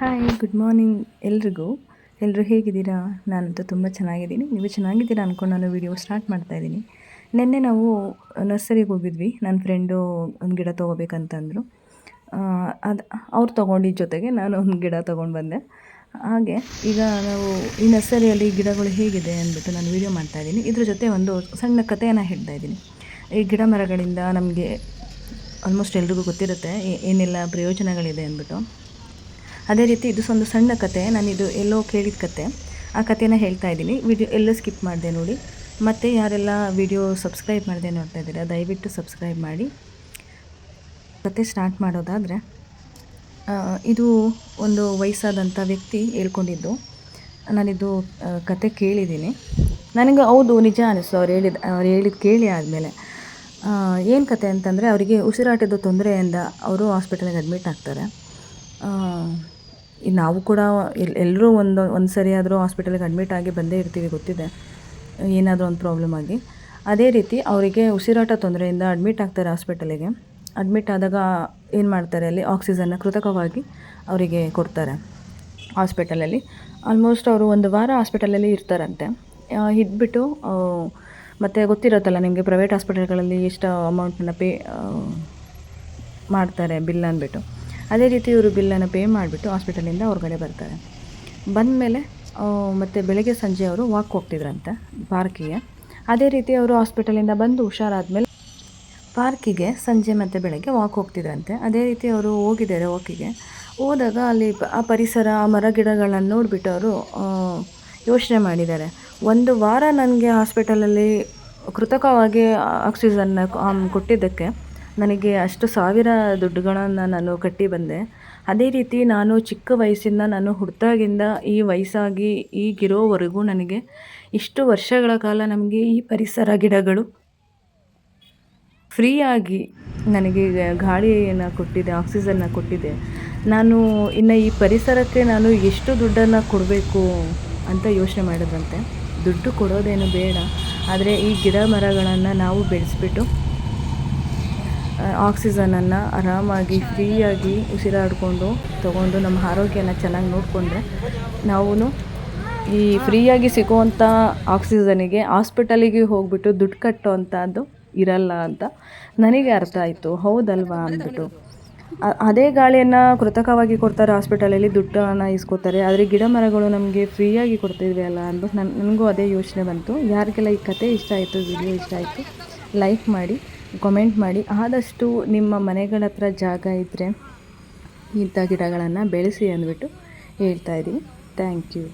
Hi good morning ಎಲ್ರಿಗೂ. ಎಲ್ಲರೂ ಹೇಗಿದ್ದೀರಾ? ನಾನಂತೂ ತುಂಬ ಚೆನ್ನಾಗಿದ್ದೀನಿ. ನೀವು ಚೆನ್ನಾಗಿದ್ದೀರಾ ಅಂದ್ಕೊಂಡು ನಾನು ವೀಡಿಯೋ ಸ್ಟಾರ್ಟ್ ಮಾಡ್ತಾ ಇದ್ದೀನಿ. ನಿನ್ನೆ ನಾವು ನರ್ಸರಿಗೆ ಹೋಗಿದ್ವಿ. ನನ್ನ ಫ್ರೆಂಡು ಒಂದು ಗಿಡ ತೊಗೋಬೇಕಂತಂದರು. ಅದು ಅವ್ರು ತೊಗೊಂಡಿದ್ದ ಜೊತೆಗೆ ನಾನು ಒಂದು ಗಿಡ ತೊಗೊಂಡು ಬಂದೆ. ಹಾಗೆ ಈಗ ನಾವು ಈ ನರ್ಸರಿಯಲ್ಲಿ ಗಿಡಗಳು ಹೇಗಿದೆ ಅಂದ್ಬಿಟ್ಟು ನಾನು ವೀಡಿಯೋ ಮಾಡ್ತಾಯಿದ್ದೀನಿ ಇದ್ರ ಜೊತೆ ಒಂದು ಸಣ್ಣ ಕಥೆಯನ್ನು ಹೇಳ್ತಾ ಇದ್ದೀನಿ. ಈ ಗಿಡ ಮರಗಳಿಂದ ನಮಗೆ ಆಲ್ಮೋಸ್ಟ್ ಎಲ್ರಿಗೂ ಗೊತ್ತಿರುತ್ತೆ ಏನೆಲ್ಲ ಪ್ರಯೋಜನಗಳಿದೆ ಅಂದ್ಬಿಟ್ಟು. ಅದೇ ರೀತಿ ಇದು ಒಂದು ಸಣ್ಣ ಕತೆ, ನಾನಿದು ಎಲ್ಲೋ ಕೇಳಿದ ಕತೆ. ಆ ಕಥೆನ ಹೇಳ್ತಾ ಇದ್ದೀನಿ. ವಿಡಿಯೋ ಎಲ್ಲೋ ಸ್ಕಿಪ್ ಮಾಡಿದೆ ನೋಡಿ. ಮತ್ತು ಯಾರೆಲ್ಲ ವಿಡಿಯೋ ಸಬ್ಸ್ಕ್ರೈಬ್ ಮಾಡಿದೆ ನೋಡ್ತಾ ಇದ್ದೀರಾ, ದಯವಿಟ್ಟು ಸಬ್ಸ್ಕ್ರೈಬ್ ಮಾಡಿ. ಕತೆ ಸ್ಟಾರ್ಟ್ ಮಾಡೋದಾದರೆ ಇದು ಒಂದು ವಯಸ್ಸಾದಂಥ ವ್ಯಕ್ತಿ ಹೇಳ್ಕೊಂಡಿದ್ದು. ನಾನಿದು ಕತೆ ಕೇಳಿದ್ದೀನಿ. ನನಗೆ ಹೌದು, ನಿಜ ಅನಿಸ್ತು ಅವ್ರು ಹೇಳಿದ ಅವ್ರು ಹೇಳಿದ ಕೇಳಿ ಆದಮೇಲೆ. ಏನು ಕತೆ ಅಂತಂದರೆ, ಅವರಿಗೆ ಉಸಿರಾಟದ ತೊಂದರೆಯಿಂದ ಅವರು ಹಾಸ್ಪಿಟಲ್ಗೆ ಅಡ್ಮಿಟ್ ಆಗ್ತಾರೆ. ನಾವು ಕೂಡ ಎಲ್ ಎಲ್ಲರೂ ಒಂದು ಒಂದು ಸರಿ ಆದರೂ ಹಾಸ್ಪಿಟಲ್ಗೆ ಅಡ್ಮಿಟ್ ಆಗಿ ಬಂದೇ ಇರ್ತೀವಿ ಗೊತ್ತಿದೆ. ಏನಾದರೂ ಒಂದು ಪ್ರಾಬ್ಲಮ್ ಆಗಿ. ಅದೇ ರೀತಿ ಅವರಿಗೆ ಉಸಿರಾಟ ತೊಂದರೆಯಿಂದ ಅಡ್ಮಿಟ್ ಆಗ್ತಾರೆ ಹಾಸ್ಪಿಟಲಿಗೆ ಅಡ್ಮಿಟ್ ಆದಾಗ ಏನು ಮಾಡ್ತಾರೆ ಅಲ್ಲಿ? ಆಕ್ಸಿಜನ್ನ ಕೃತಕವಾಗಿ ಅವರಿಗೆ ಕೊಡ್ತಾರೆ ಹಾಸ್ಪಿಟಲಲ್ಲಿ ಆಲ್ಮೋಸ್ಟ್ ಅವರು ಒಂದು ವಾರ ಹಾಸ್ಪಿಟಲಲ್ಲಿ ಇರ್ತಾರಂತೆ. ಇದ್ಬಿಟ್ಟು ಮತ್ತು ಗೊತ್ತಿರುತ್ತಲ್ಲ ನಿಮಗೆ ಪ್ರೈವೇಟ್ ಹಾಸ್ಪಿಟಲ್ಗಳಲ್ಲಿ ಎಷ್ಟು ಅಮೌಂಟನ್ನ ಪೇ ಮಾಡ್ತಾರೆ ಬಿಲ್ ಅಂದ್ಬಿಟ್ಟು ಅದೇ ರೀತಿ ಇವರು ಬಿಲ್ಲನ್ನು ಪೇ ಮಾಡಿಬಿಟ್ಟು ಹಾಸ್ಪಿಟಲಿಂದ ಹೊರಗಡೆ ಬರ್ತಾರೆ. ಬಂದ ಮೇಲೆ ಮತ್ತು ಬೆಳಗ್ಗೆ ಸಂಜೆ ಅವರು ವಾಕ್ ಹೋಗ್ತಿದ್ರಂತೆ, ಪಾರ್ಕಿಗೆ. ಅದೇ ರೀತಿ ಅವರು ಹಾಸ್ಪಿಟಲಿಂದ ಬಂದು ಹುಷಾರಾದ್ಮೇಲೆ ಪಾರ್ಕಿಗೆ ಸಂಜೆ ಮತ್ತು ಬೆಳಗ್ಗೆ ವಾಕ್ ಹೋಗ್ತಿದ್ರಂತೆ. ಅದೇ ರೀತಿ ಅವರು ಹೋಗಿದ್ದಾರೆ ವಾಕಿಗೆ. ಹೋದಾಗ ಅಲ್ಲಿ ಆ ಪರಿಸರ, ಆ ಮರ ಗಿಡಗಳನ್ನು ನೋಡಿಬಿಟ್ಟು ಅವರು ಯೋಚನೆ ಮಾಡಿದ್ದಾರೆ. ಒಂದು ವಾರ ನನಗೆ ಹಾಸ್ಪಿಟಲಲ್ಲಿ ಕೃತಕವಾಗಿ ಆಕ್ಸಿಜನ್ನ ಕೊಟ್ಟಿದ್ದಕ್ಕೆ ನನಗೆ ಅಷ್ಟು ಸಾವಿರ ದುಡ್ಡುಗಳನ್ನು ನಾನು ಕಟ್ಟಿ ಬಂದೆ. ಅದೇ ರೀತಿ ನಾನು ಚಿಕ್ಕ ವಯಸ್ಸಿಂದ ನಾನು ಹುಟ್ಟಿದಾಗಿಂದ ಈ ವಯಸ್ಸಾಗಿ ಈಗಿರೋವರೆಗೂ ನನಗೆ ಇಷ್ಟು ವರ್ಷಗಳ ಕಾಲ ನಮಗೆ ಈ ಪರಿಸರ ಗಿಡಗಳು ಫ್ರೀಯಾಗಿ ನನಗೆ ಗಾಳಿಯನ್ನು ಕೊಟ್ಟಿದೆ, ಆಕ್ಸಿಜನ್ನ ಕೊಟ್ಟಿದೆ. ನಾನು ಇನ್ನು ಈ ಪರಿಸರಕ್ಕೆ ನಾನು ಎಷ್ಟು ದುಡ್ಡನ್ನು ಕೊಡಬೇಕು ಅಂತ ಯೋಚನೆ ಮಾಡಿದ್ರಂತೆ. ದುಡ್ಡು ಕೊಡೋದೇನು ಬೇಡ. ಆದರೆ ಈ ಗಿಡ ಮರಗಳನ್ನು ನಾವು ಬೆಳೆಸ್ಬಿಟ್ಟು ಆಕ್ಸಿಜನನ್ನು ಆರಾಮಾಗಿ ಫ್ರೀಯಾಗಿ ಉಸಿರಾಡಿಕೊಂಡು ತಗೊಂಡು ನಮ್ಮ ಆರೋಗ್ಯನ ಚೆನ್ನಾಗಿ ನೋಡಿಕೊಂಡ್ರೆ ನಾವು ಈ ಫ್ರೀಯಾಗಿ ಸಿಗುವಂಥ ಆಕ್ಸಿಜನಿಗೆ ಹಾಸ್ಪಿಟಲಿಗೆ ಹೋಗ್ಬಿಟ್ಟು ದುಡ್ಡು ಕಟ್ಟುವಂಥದ್ದು ಇರಲ್ಲ ಅಂತ ನನಗೆ ಅರ್ಥ ಆಯಿತು. ಹೌದಲ್ವಾ ಅಂದ್ಬಿಟ್ಟು. ಅದೇ ಗಾಳಿಯನ್ನು ಕೃತಕವಾಗಿ ಕೊಡ್ತಾರೆ ಹಾಸ್ಪಿಟಲಲ್ಲಿ, ದುಡ್ಡನ್ನು ಇಸ್ಕೋತಾರೆ ಆದರೆ ಗಿಡ ಮರಗಳು ನಮಗೆ ಫ್ರೀಯಾಗಿ ಕೊಡ್ತಿದ್ವಿ ಅಲ್ಲ ಅಂದ್ಬಿಟ್ಟು ನನ್ನ ನನಗೂ ಅದೇ ಯೋಚನೆ ಬಂತು. ಯಾರಿಗೆಲ್ಲ ಈ ಕತೆ ಇಷ್ಟ ಆಯಿತು, ವಿಡಿಯೋ ಇಷ್ಟ ಆಯಿತು, ಲೈಕ್ ಮಾಡಿ. ಕಮೆಂಟ್ ಮಾಡಿ. ಆದಷ್ಟು ನಿಮ್ಮ ಮನೆಗಳ ಹತ್ರ ಜಾಗ ಇದ್ದರೆ ಇಂಥ ಗಿಡಗಳನ್ನು ಬೆಳೆಸಿ ಅಂದ್ಬಿಟ್ಟು ಹೇಳ್ತಾಯಿದ್ದೀನಿ ಥ್ಯಾಂಕ್ ಯು